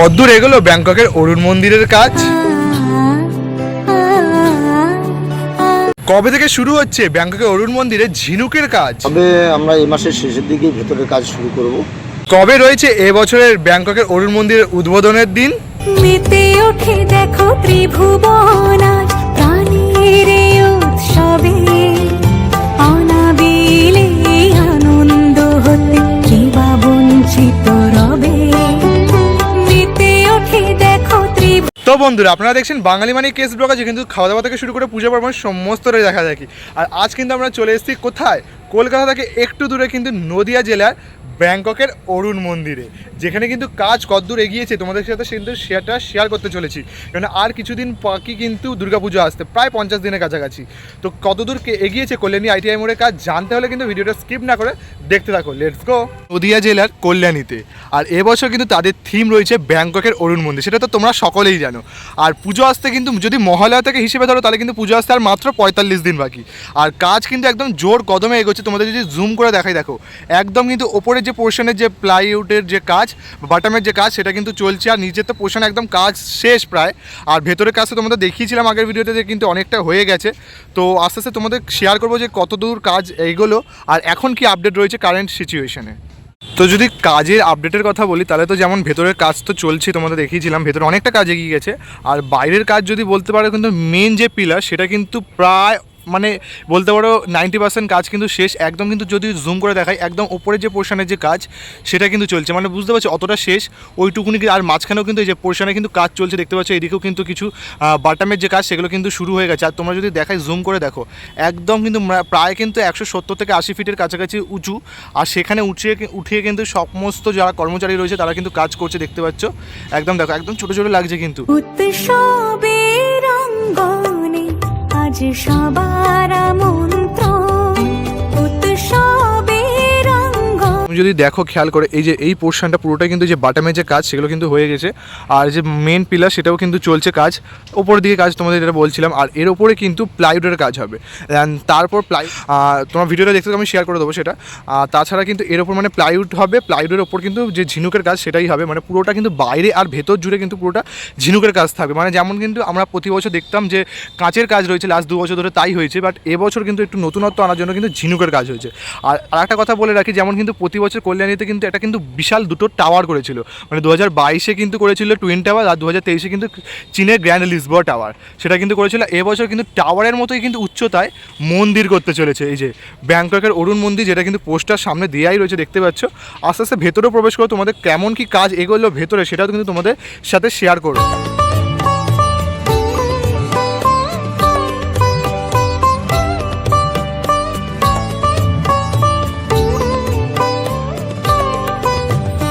কদ্দূর এগুলো ব্যাংককের অরুণ মন্দিরের কাজ। কবে থেকে শুরু হচ্ছে ব্যাংককের অরুণ মন্দিরে ঝিনুকের কাজ? তবে আমরা এই মাসের শেষের দিকে ভেতরের কাজ শুরু করব? কবে রয়েছে এবছরের ব্যাংককের অরুণ মন্দিরের উদ্বোধনের দিন? মেতে ওঠে দেখো ত্রিভুবন আজ প্রাণের উৎসবে। তো বন্ধুরা, আপনারা দেখছেন বাঙালি মানে কেস ব্লগ আছে কিন্তু খাওয়া দাওয়া থেকে শুরু করে পূজা পার্বণ সমস্তটাই দেখা দেখি আর আজ কিন্তু আমরা চলে এসেছি কোথায়? কলকাতা থেকে একটু দূরে কিন্তু নদিয়া জেলার ব্যাংককের অরুণ মন্দিরে, যেখানে কিন্তু কাজ কতদূর এগিয়েছে, তোমাদের সাথে কিন্তু শেয়ারটা শেয়ার করতে চলেছি। কারণ আর কিছুদিন বাকি কিন্তু দুর্গাপুজো আসতে প্রায় পঞ্চাশ দিনের কাছাকাছি। তো কতদূর এগিয়েছে কল্যাণী আইটিআই মোড়ের কাজ জানতে হলে কিন্তু ভিডিওটা স্কিপ না করে দেখতে থাকো। লেটস গো নদিয়া জেলার কল্যাণীতে, আর এবছর কিন্তু তাদের থিম রয়েছে ব্যাংককের অরুণ মন্দির, সেটা তো তোমরা সকলেই জানো। আর পুজো আসতে কিন্তু, যদি মহালয়া থেকে হিসেবে ধরো, তাহলে কিন্তু পুজো আসতে আর মাত্র পঁয়তাল্লিশ দিন বাকি। আর কাজ কিন্তু একদম জোর কদমে এগোচ্ছে, তোমাদের যদি জুম করে দেখাই, দেখো, একদম কিন্তু ওপরের যে পোর্শনের যে প্লাইউডের যে কাজ বাটামের যে কাজ, সেটা কিন্তু চলছে। আর নিচের তো পোর্শন একদম কাজ শেষ প্রায়। আর ভেতরের কাজ তো তোমাদের দেখিয়েছিলাম আগের ভিডিওতে যে কিন্তু অনেকটা হয়ে গেছে। তো আস্তে আস্তে তোমাদের শেয়ার করব যে কতদূর কাজ এইগুলো আর এখন কি আপডেট রয়েছে কারেন্ট সিচুয়েশনে তো যদি কাজের আপডেটের কথা বলি, তাহলে তো যেমন ভেতরের কাজ তো চলছে, তোমাদের দেখিয়েছিলাম, ভেতরে অনেকটা কাজ এগিয়ে গেছে। আর বাইরের কাজ যদি বলতে পারো, কিন্তু মেন যে পিলার সেটা কিন্তু প্রায় মানে বলতে পারো নাইনটি পার্সেন্ট কাজ কিন্তু শেষ, একদম কিন্তু যদি জুম করে দেখাই, একদম ওপরের যে পোর্শনের যে কাজ, সেটা কিন্তু চলছে। মানে বুঝতে পারছ, অতটা শেষ, ওইটুকুনি আর মাঝখানেও কিন্তু এই যে পোর্শনে কিন্তু কাজ চলছে, দেখতে পাচ্ছ, এদিকেও কিন্তু কিছু বাটামের যে কাজ, সেগুলো কিন্তু শুরু হয়ে গেছে। আর তোমরা যদি দেখাই জুম করে দেখো, একদম কিন্তু প্রায় কিন্তু একশো সত্তর থেকে আশি ফিটের কাছাকাছি উঁচু। আর সেখানে উঠিয়ে উঠিয়ে কিন্তু সমস্ত যারা কর্মচারী রয়েছে, তারা কিন্তু কাজ করছে, দেখতে পাচ্ছ। একদম দেখো, একদম ছোটো ছোটো লাগছে কিন্তু। অঙ্গনে আজ সবার মন্ত্র যদি দেখো, খেয়াল করে, এই যে এই পোর্শনটা পুরোটাই কিন্তু যে বাটামের যে কাজ, সেগুলো কিন্তু হয়ে গেছে। আর যে মেন পিলার সেটাও কিন্তু চলছে কাজ। ওপরের দিকে কাজ তোমাদের যেটা বলছিলাম, আর এর ওপরে কিন্তু প্লাইউডের কাজ হবে। তারপর প্লাই তোমার ভিডিওটা দেখতে আমি শেয়ার করে দেবো সেটা। তাছাড়া কিন্তু এর ওপর মানে প্লাইউড হবে প্লাইউডের ওপর কিন্তু যে ঝিনুকের কাজ, সেটাই হবে। মানে পুরোটা কিন্তু বাইরে আর ভেতর জুড়ে কিন্তু পুরোটা ঝিনুকের কাজ থাকবে। মানে যেমন কিন্তু আমরা প্রতি বছর দেখতাম যে কাঁচের কাজ রয়েছে লাস্ট দু বছর ধরে তাই হয়েছে বাট এবছর কিন্তু একটু নতুনত্ব আনার জন্য কিন্তু ঝিনুকের কাজ হয়েছে। আর আরেকটা কথা বলে রাখি, যেমন কিন্তু প্রতি বছর কল্যাণীতে কিন্তু এটা কিন্তু বিশাল দুটো টাওয়ার করেছিল। মানে দু হাজার বাইশে কিন্তু করেছিল টুইন টাওয়ার আর দু হাজার তেইশে কিন্তু চীনের গ্র্যান্ড লিসবোয়া টাওয়ার সেটা কিন্তু করেছিল। এবছর কিন্তু টাওয়ারের মতোই কিন্তু উচ্চতায় মন্দির করতে চলেছে। এই যে ব্যাংককের অরুণ মন্দির, যেটা কিন্তু পোস্টার সামনে দেয়াই রয়েছে, দেখতে পাচ্ছ। আস্তে আস্তে ভেতরে প্রবেশ করে। তোমাদের কেমন কি কাজ এগোলো ভেতরে, সেটাও কিন্তু তোমাদের সাথে শেয়ার করব।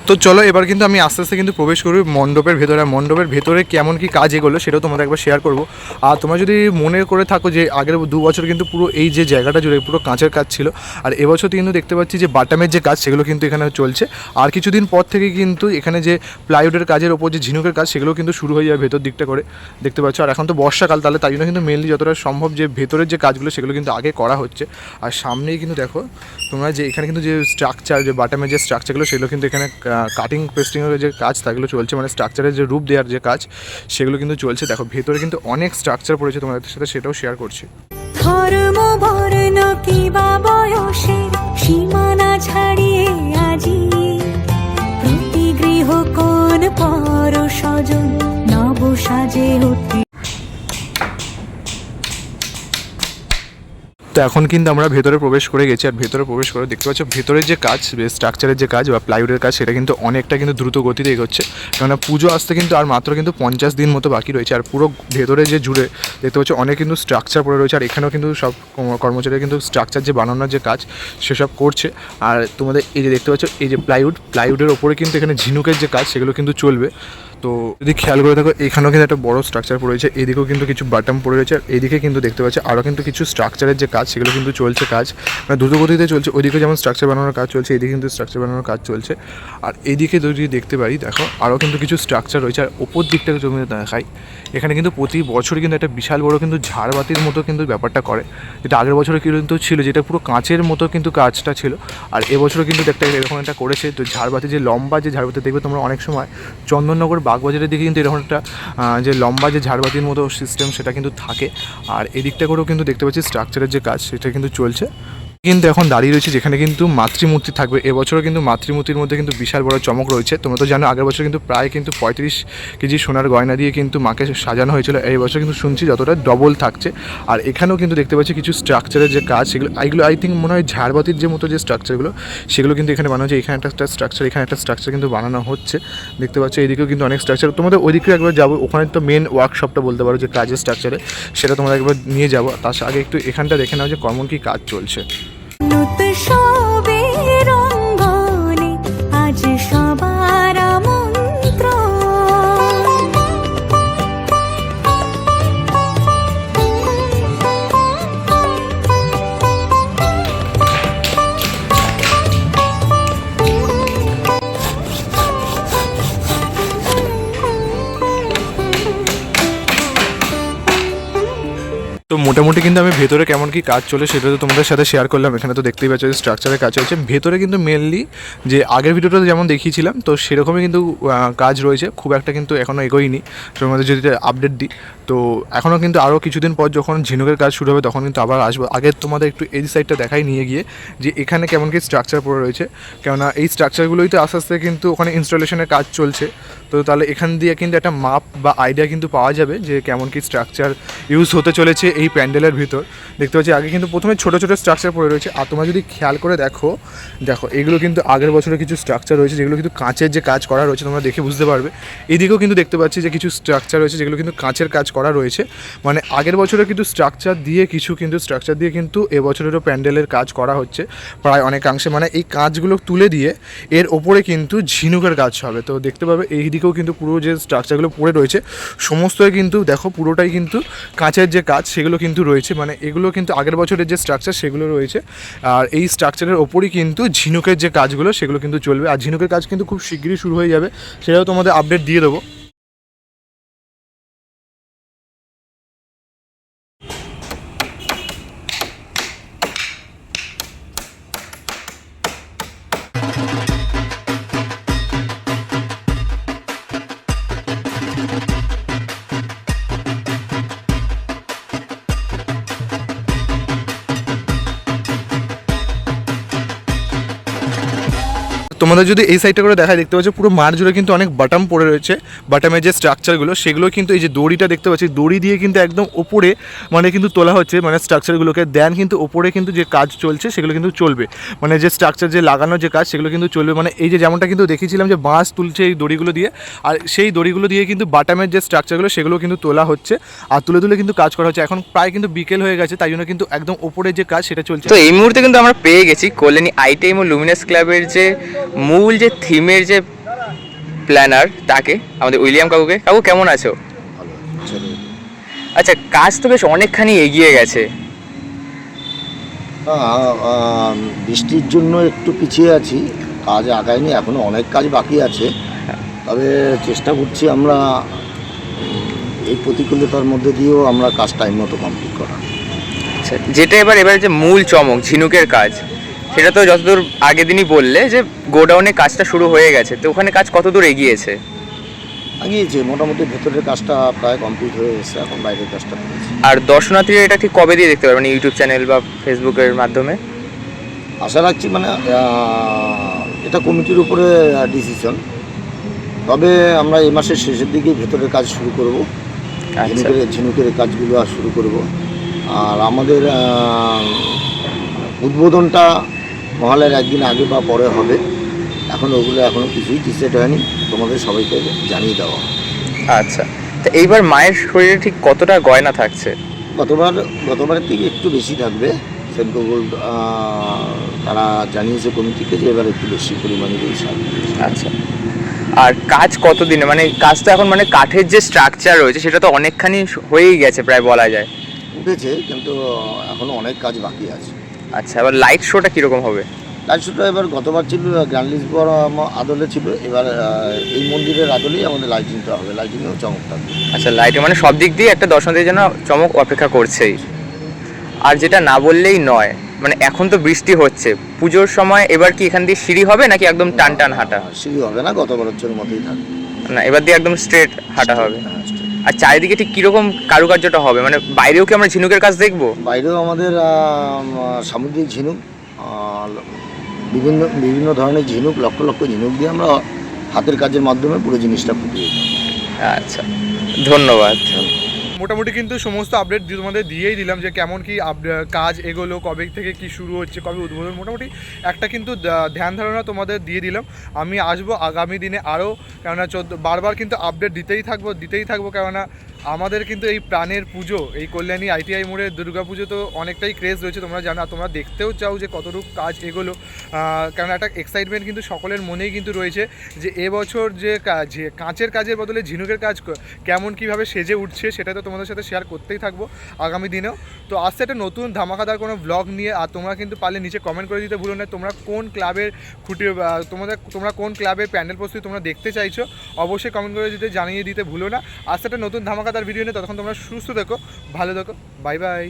তো চলো, এবার কিন্তু আমি আস্তে আস্তে কিন্তু প্রবেশ করবি মণ্ডপের ভেতরে। মণ্ডপের ভেতরে কেমন কি কাজ এগোলো সেটাও তোমাদের একবার শেয়ার করব। আর তোমরা যদি মনে করে থাকো যে আগের দু বছর কিন্তু পুরো এই যে জায়গাটা জুড়ে পুরো কাঁচের কাজ ছিল, আর এবছর কিন্তু দেখতে পাচ্ছি যে বাটামের যে কাজ সেগুলো কিন্তু এখানে চলছে। আর কিছুদিন পর থেকে কিন্তু এখানে যে প্লাইউডের কাজের ওপর যে ঝিনুকের কাজ সেগুলো কিন্তু শুরু হয়ে যাবে ভেতর দিকটা করে। দেখতে পাচ্ছ? আর এখন তো বর্ষাকাল, তাহলে তাই জন্য কিন্তু মেনলি যতটা সম্ভব যে ভেতরের যে কাজগুলো সেগুলো কিন্তু আগে করা হচ্ছে। আর সামনেই কিন্তু দেখো, তোমরা যে এখানে কিন্তু যে স্ট্রাকচার যে বাটামের যে স্ট্রাকচারগুলো সেগুলো কিন্তু এখানে কাটিং পেস্টিংয়ের যে কাজ সেগুলো চলছে মানে স্ট্রাকচারের যে রূপ দেওয়ার যে কাজ, সেগুলো কিন্তু চলছে। দেখো, ভেতরে কিন্তু অনেক স্ট্রাকচার পড়েছে, তোমাদের সাথে সেটাও শেয়ার করছি। সীমানা ছাড়িয়ে আজি। সাজে তো এখন কিন্তু আমরা ভেতরে প্রবেশ করে গেছি আর ভেতরে প্রবেশ করে দেখতে পাচ্ছ ভেতরের যে কাজ স্ট্রাকচারের যে কাজ বা প্লাইউডের কাজ, সেটা কিন্তু অনেকটা কিন্তু দ্রুত গতিতে এগোচ্ছে। কেননা পুজো আসতে কিন্তু আর মাত্র কিন্তু পঞ্চাশ দিন মতো বাকি রয়েছে। আর পুরো ভেতরে যে জুড়ে দেখতে পাচ্ছ, অনেক কিন্তু স্ট্রাকচার পড়ে রয়েছে। আর এখানেও কিন্তু সব কর্ম- কর্মচারীরা কিন্তু স্ট্রাকচার যে বানানোর যে কাজ, সেসব করছে। আর তোমাদের এই যে দেখতে পাচ্ছ, এই যে প্লাইউড প্লাইউডের ওপরে কিন্তু এখানে ঝিনুকের যে কাজ, সেগুলো কিন্তু চলবে। তো যদি খেয়াল করে থাকো এখানেও কিন্তু একটা বড় স্ট্রাকচার পড়ে রয়েছে, এদিকেও কিন্তু কিছু বাটাম পড়ে রয়েছে, আর এইদিকে কিন্তু দেখতে পাচ্ছি, আরও কিন্তু কিছু স্ট্রাকচারের যে কাজ, সেগুলো কিন্তু চলছে কাজ। মানে দ্রুতগতিতে চলছে, ওইদিকে যেমন স্ট্রাকচার বানানোর কাজ চলছে, এদিকে কিন্তু স্ট্রাকচার বানানোর কাজ চলছে। আর এইদিকে যদি দেখতে পারি, দেখো, আরও কিন্তু কিছু স্ট্রাকচার রয়েছে, আর ওপর দিকটাকে জমিতে দেখাই, এখানে কিন্তু প্রতি বছরই কিন্তু একটা বিশাল বড় কিন্তু ঝাড়বাতির মতো কিন্তু ব্যাপারটা করে। যেটা আগের বছরে কিন্তু ছিল, যেটা পুরো কাঁচের মতো কিন্তু কাজটা ছিল, আর এবছরও কিন্তু একটা এরকম একটা করেছে। তো ঝাড়বাতি, যে লম্বা যে ঝাড়বাতি, দেখবে তোমরা অনেক সময় চন্দননগর বাগবাজারের দিকে কিন্তু এরকম একটা যে লম্বা যে ঝাড়বাতির মতো সিস্টেম সেটা কিন্তু থাকে। আর এদিকটা করেও কিন্তু দেখতে পাচ্ছি স্ট্রাকচারের যে কাজ, সেটা কিন্তু চলছে। কিন্তু এখন দাঁড়িয়ে রয়েছে যেখানে কিন্তু মাতৃমূর্তি থাকবে। এবছরও কিন্তু মাতৃমূর্তির মধ্যে কিন্তু বিশাল বড় চমক রয়েছে। তোমরা তো জানো, আগের বছর কিন্তু প্রায় কিন্তু পঁয়ত্রিশ কেজি সোনার গয়না দিয়ে কিন্তু মাকে সাজানো হয়েছিল। এই বছর কিন্তু শুনছি যতটা ডবল থাকছে। আর এখানেও কিন্তু দেখতে পাচ্ছি কিছু স্ট্রাকচারের যে কাজ, সেগুলো এইগুলো আই থিঙ্ক মনে হয় ঝাড়বাতির যে মতো যে স্ট্রাকচারগুলো সেগুলো কিন্তু এখানে বানানো হচ্ছে এখানে একটা স্ট্রাকচার এখানে একটা স্ট্রাকচার কিন্তু বানানো হচ্ছে। দেখতে পাচ্ছ এইদিকেও কিন্তু অনেক স্ট্রাকচার তোমাদের ওইদিকে একবার যাব, ওখানে তো মেন ওয়ার্কশপটা বলতে পারো যে কাজের স্ট্রাকচারে সেটা তোমরা একবার নিয়ে যাব। তার আগে একটু এখানটা দেখে নাও যে কমন কী কাজ চলছে। नुत शा মোটামুটি কিন্তু আমি ভেতরে কেমন কি কাজ চলে সেটা তো তোমাদের সাথে শেয়ার করলাম। এখানে তো দেখতেই পাচ্ছ যে স্ট্রাকচারের কাজ হয়েছে ভেতরে কিন্তু মেনলি যে আগের ভিডিওটা যেমন দেখিয়েছিলাম, তো সেরকমই কিন্তু কাজ রয়েছে। খুব একটা কিন্তু এখনও এগোয়নি। তোমাদের যদি আপডেট দিই তো এখনও কিন্তু আরও কিছুদিন পর যখন ঝিনুকের কাজ শুরু হবে তখন কিন্তু আবার আসব। আগে তোমাদের একটু এই সাইডটা দেখাই নিয়ে গিয়ে যে এখানে কেমন কি স্ট্রাকচার পড়ে রয়েছে। কেননা এই স্ট্রাকচারগুলোই তো আস্তে আস্তে কিন্তু ওখানে ইনস্টলেশনের কাজ চলছে। তো তাহলে এখান দিয়ে কিন্তু একটা মাপ বা আইডিয়া কিন্তু পাওয়া যাবে যে কেমন কি স্ট্রাকচার ইউজ হতে চলেছে এই প্যান্ডেলের ভিতর। দেখতে পাচ্ছি আগে কিন্তু প্রথমে ছোটো ছোটো স্ট্রাকচার পড়ে রয়েছে। আর তোমরা যদি খেয়াল করে দেখো দেখো, এগুলো কিন্তু আগের বছরে কিছু স্ট্রাকচার রয়েছে যেগুলো কিন্তু কাঁচের যে কাজ করা রয়েছে তোমরা দেখে বুঝতে পারবে। এদিকেও কিন্তু দেখতে পাচ্ছি যে কিছু স্ট্রাকচার রয়েছে যেগুলো কিন্তু কাঁচের কাজ করা রয়েছে। মানে আগের বছরে কিন্তু স্ট্রাকচার দিয়ে কিছু কিন্তু স্ট্রাকচার দিয়ে কিন্তু এবছরেরও প্যান্ডেলের কাজ করা হচ্ছে প্রায় অনেকাংশে। মানে এই কাজগুলো তুলে দিয়ে এর ওপরে কিন্তু ঝিনুকের কাজ হবে। তো দেখতে পাবে এই দিকেও কিন্তু পুরো যে স্ট্রাকচারগুলো পড়ে রয়েছে, সমস্তই কিন্তু দেখো পুরোটাই কিন্তু কাঁচের যে কাজ সেগুলো কিন্তু রয়েছে। মানে এগুলো কিন্তু আগের বছরের যে স্ট্রাকচার সেগুলো রয়েছে। আর এই স্ট্রাকচারের ওপরই কিন্তু ঝিনুকের যে কাজগুলো সেগুলো কিন্তু চলবে। আর ঝিনুকের কাজ কিন্তু খুব শীঘ্রই শুরু হয়ে যাবে। সেটাও তোমাদের আপডেট দিয়ে দেবো। তোমাদের যদি এই সাইডটা করে দেখায় দেখতে পাচ্ছ পুরো মাঠ জুড়ে কিন্তু অনেক বাটাম পড়ে রয়েছে। বাটামের যে স্ট্রাকচারগুলো সেগুলো কিন্তু এই যে দড়িটা দেখতে পাচ্ছি, দড়ি দিয়ে কিন্তু একদম ওপরে মানে কিন্তু তোলা হচ্ছে মানে স্ট্রাকচারগুলোকে দেন কিন্তু ওপরে কিন্তু যে কাজ চলছে, সেগুলো কিন্তু চলবে। মানে যে স্ট্রাকচার যে লাগানো যে কাজ, সেগুলো কিন্তু চলবে। মানে এই যে যেমনটা কিন্তু দেখিয়েছিলাম যে বাঁশ তুলছে এই দড়িগুলো দিয়ে, আর সেই দড়িগুলো দিয়ে কিন্তু বাটামের যে স্ট্রাকচারগুলো সেগুলো কিন্তু তোলা হচ্ছে। আর তুলে তুলে কিন্তু কাজ করা হচ্ছে। এখন প্রায় কিন্তু বিকেল হয়ে গেছে, তাই জন্য কিন্তু একদম ওপরে যে কাজ, সেটা চলছে। তো এই মুহূর্তে কিন্তু আমরা পেয়ে গেছি কল্যাণী আইটাইম ও লুমিনাস ক্লাবের যে মূল যে থিমের যে প্ল্যানার তাকে আমাদের উইলিয়াম কাকুকে। কাকু কেমন আছো? আচ্ছা। কাজ তো বেশ অনেকখানি এগিয়ে গেছে। বৃষ্টির জন্য একটু পিছিয়ে আছি কাজ আগায়নি এখনও অনেক কাজ বাকি আছে। তবে চেষ্টা করছি আমরা এই প্রতিকূলতার মধ্যে দিয়েও আমরা কাজ টাইম মতো কমপ্লিট করা আচ্ছা যেটা এবার এবার যে মূল চমক ঝিনুকের কাজ। সেটা তো যতদূর আগের দিনই বললে যে গোডাউনে কাজটা শুরু হয়ে গেছে তো ওখানে কাজ কতদূর এগিয়েছে? আগিয়েছে মোটামুটি ভেতরের কাজটা প্রায় কমপ্লিট হয়ে এসেছে এখন বাইরের কাজটা আর দর্শনার্থীরা এটা ঠিক কবে দিয়ে দেখতে পারবে মানে ইউটিউব চ্যানেল বা ফেসবুকের মাধ্যমে? আশা রাখছি মানে এটা কমিটির উপরে ডিসিশন তবে আমরা এই মাসের শেষের দিকেই ভেতরের কাজ শুরু করব। আচ্ছা। ঝিনুকের ঝিনুকের কাজগুলো আর শুরু করব। আর আমাদের উদ্বোধনটা মহালয়ের একদিন আগে বা পরে হবে। এখন ওগুলো এখনও কিছুই ডিসাইড হয়নি। তোমাদের সবাইকে জানিয়ে দেওয়া আচ্ছা। তো এইবার মায়ের শরীরে ঠিক কতটা গয়না থাকছে? গতবার গতবারের থেকে একটু বেশি থাকবে। সেন্ট্রো গোল্ড তারা জানিয়েছে কমিটিকে যে এবার একটু বেশি পরিমাণে আচ্ছা। আর কাজ কতদিনে? মানে কাজ তো এখন মানে কাঠের যে স্ট্রাকচার রয়েছে সেটা তো অনেকখানি হয়েই গেছে প্রায় বলা যায়। উঠেছে কিন্তু এখনও অনেক কাজ বাকি আছে। আচ্ছা এবার লাইট শোটা কীরকম হবে? লাইট শোটা এবার গতবার ছিল গ্র্যান্ডলিস আদলে ছিল। এবার এই মন্দিরের আদলেই আমাদের লাইটিংটা হবে। লাইটিংয়েও চমক থাকবে আচ্ছা লাইটে মানে সব দিক দিয়ে একটা দর্শনার্থীর জন্য চমক অপেক্ষা করছেই। আর যেটা না বললেই নয় মানে এখন তো বৃষ্টি হচ্ছে। পুজোর সময় এবার কি এখান দিয়ে সিঁড়ি হবে নাকি একদম টান টান হাঁটা? সিঁড়ি হবে না গতবার হচ্ছে মতোই থাকবে না এবার দিয়ে একদম স্ট্রেট হাঁটা হবে। হ্যাঁ। আর চারিদিকে ঠিক কীরকম কারুকার্যটা হবে? মানে বাইরেও কি আমরা ঝিনুকের কাজ দেখব? বাইরেও আমাদের সামুদ্রিক ঝিনুক বিভিন্ন বিভিন্ন ধরনের ঝিনুক লক্ষ লক্ষ ঝিনুক দিয়ে আমরা হাতের কাজের মাধ্যমে পুরো জিনিসটা ফুটিয়ে আচ্ছা। ধন্যবাদ। মোটামুটি কিন্তু সমস্ত আপডেট তোমাদের দিয়েই দিলাম যে কেমন কি কাজ এগোলো, কবে থেকে কি শুরু হচ্ছে, কবে উদ্বোধন, মোটামুটি একটা কিন্তু ধ্যান ধারণা তোমাদের দিয়ে দিলাম। আমি আসব আগামী দিনে আরও কেননা চোদ্দ বারবার কিন্তু আপডেট দিতেই থাকব দিতেই থাকব, কেননা আমাদের কিন্তু এই প্রাণের পুজো, এই কল্যাণী আইটিআই মোড়ে দুর্গা পুজো তো অনেকটাই ক্রেজ রয়েছে, তোমরা জানো, আর তোমরা দেখতেও চাও যে কতটুকু কাজ এগোলো। কারণ একটা এক্সাইটমেন্ট কিন্তু সকলের মনেই কিন্তু রয়েছে যে এবছর যে কাঁচের কাজের বদলে ঝিনুকের কাজ কেমন কীভাবে সেজে উঠছে সেটা তো তোমাদের সাথে শেয়ার করতেই থাকব আগামী দিনেও। তো আসছে একটা নতুন ধামাকাদার কোনো ব্লগ নিয়ে, আর তোমরা কিন্তু পারলে নিচে কমেন্ট করে দিতে ভুলো না, তোমরা কোন ক্লাবের খুঁটি তোমাদের, তোমরা কোন ক্লাবের প্যান্ডেল প্রস্তুতি তোমরা দেখতে চাইছো, অবশ্যই কমেন্ট করে দিতে জানিয়ে দিতে ভুলো না। আসছে একটা নতুন ধামাকাদার ভিডিও নিয়ে ততক্ষণ তোমরা সুস্থ দেখো ভালো দেখো বাই বাই